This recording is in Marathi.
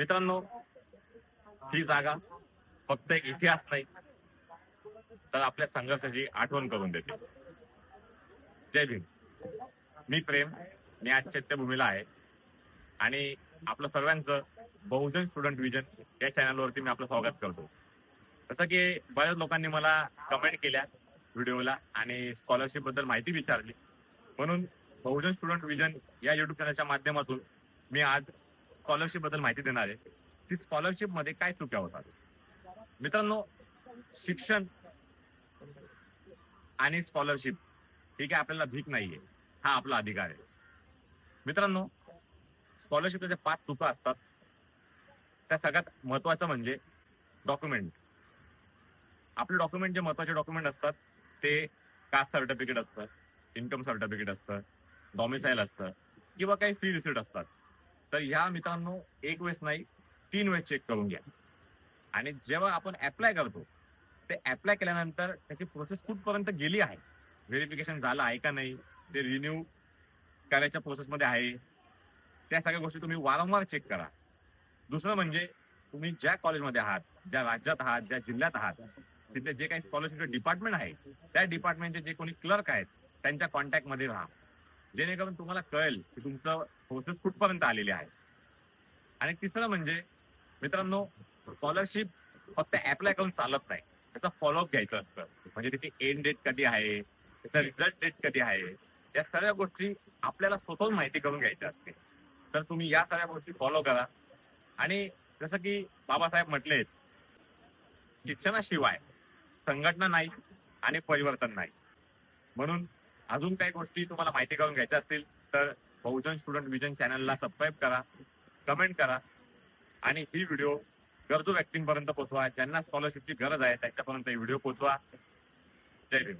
मित्रांनो ही जागा फक्त एक इतिहास नाही तर आपल्या संघर्षाची आठवण करून देते. जय भीम. मी प्रेम मी आज चैत्यभूमीला आहे. आणि आपलं सर्वांचं बहुजन स्टुडंट विजन या चॅनलवरती मी आपलं स्वागत करतो. जसं की बऱ्याच लोकांनी मला कमेंट केल्या व्हिडिओला आणि स्कॉलरशिपबद्दल माहिती विचारली. म्हणून बहुजन स्टुडंट विजन या युट्यूब चॅनलच्या माध्यमातून मी आज स्कॉलरशिपबद्दल माहिती देणार आहे. ती स्कॉलरशिपमध्ये काय चुक्या होतात? मित्रांनो शिक्षण आणि स्कॉलरशिप ही काय आपल्याला भीक नाहीये. हा आपला अधिकार आहे. मित्रांनो स्कॉलरशिपच्या ज्या पाच चुका असतात त्या सगळ्यात महत्वाचं म्हणजे डॉक्युमेंट आपले डॉक्युमेंट जे महत्त्वाचे डॉक्युमेंट असतात ते कास्ट सर्टिफिकेट असतं इन्कम सर्टिफिकेट असतं डॉमिसाईल असतं किंवा काही फी रिसिट असतात. तर ह्या मित्रांनो एक वेळेस नाही तीन वेळेस चेक करून घ्या. आणि जेव्हा आपण अप्लाय करतो ते अप्लाय केल्यानंतर त्याची प्रोसेस कुठपर्यंत गेली आहे? व्हेरिफिकेशन झालं आहे का नाही? ते रिन्यू करायच्या प्रोसेसमध्ये आहे. त्या सगळ्या गोष्टी तुम्ही वारंवार चेक करा. दुसरं म्हणजे तुम्ही ज्या कॉलेजमध्ये आहात ज्या राज्यात आहात ज्या जिल्ह्यात आहात तिथे जे काही स्कॉलरशिपचे डिपार्टमेंट आहे त्या डिपार्टमेंटचे जे कोणी क्लर्क आहेत त्यांच्या कॉन्टॅक्टमध्ये राहा. जेणेकरून तुम्हाला कळेल की तुमचं प्रोसेस कुठपर्यंत आलेली आहे. आणि तिसरं म्हणजे मित्रांनो स्कॉलरशिप फक्त अप्लाय करून चालत नाही. त्याचा फॉलोअप घ्यायचं असतं. म्हणजे त्याची एंड डेट कधी आहे त्याचा रिझल्ट डेट कधी आहे या सगळ्या गोष्टी आपल्याला स्वतःहून माहिती करून घ्यायच्या असते. तर तुम्ही या सगळ्या गोष्टी फॉलो करा. आणि जसं की बाबासाहेब म्हटले शिक्षणाशिवाय संघटना नाही आणि परिवर्तन नाही. म्हणून अजून काही गोष्टी तुम्हाला माहिती करून घ्यायच्या असतील तर बहुजन स्टुडंट विजन चॅनलला सबस्क्राईब करा कमेंट करा आणि ही व्हिडिओ गरजू व्यक्तींपर्यंत पोहोचवा ज्यांना स्कॉलरशिपची गरज आहे त्यांच्यापर्यंत ही व्हिडिओ पोहोचवा. जय भीम.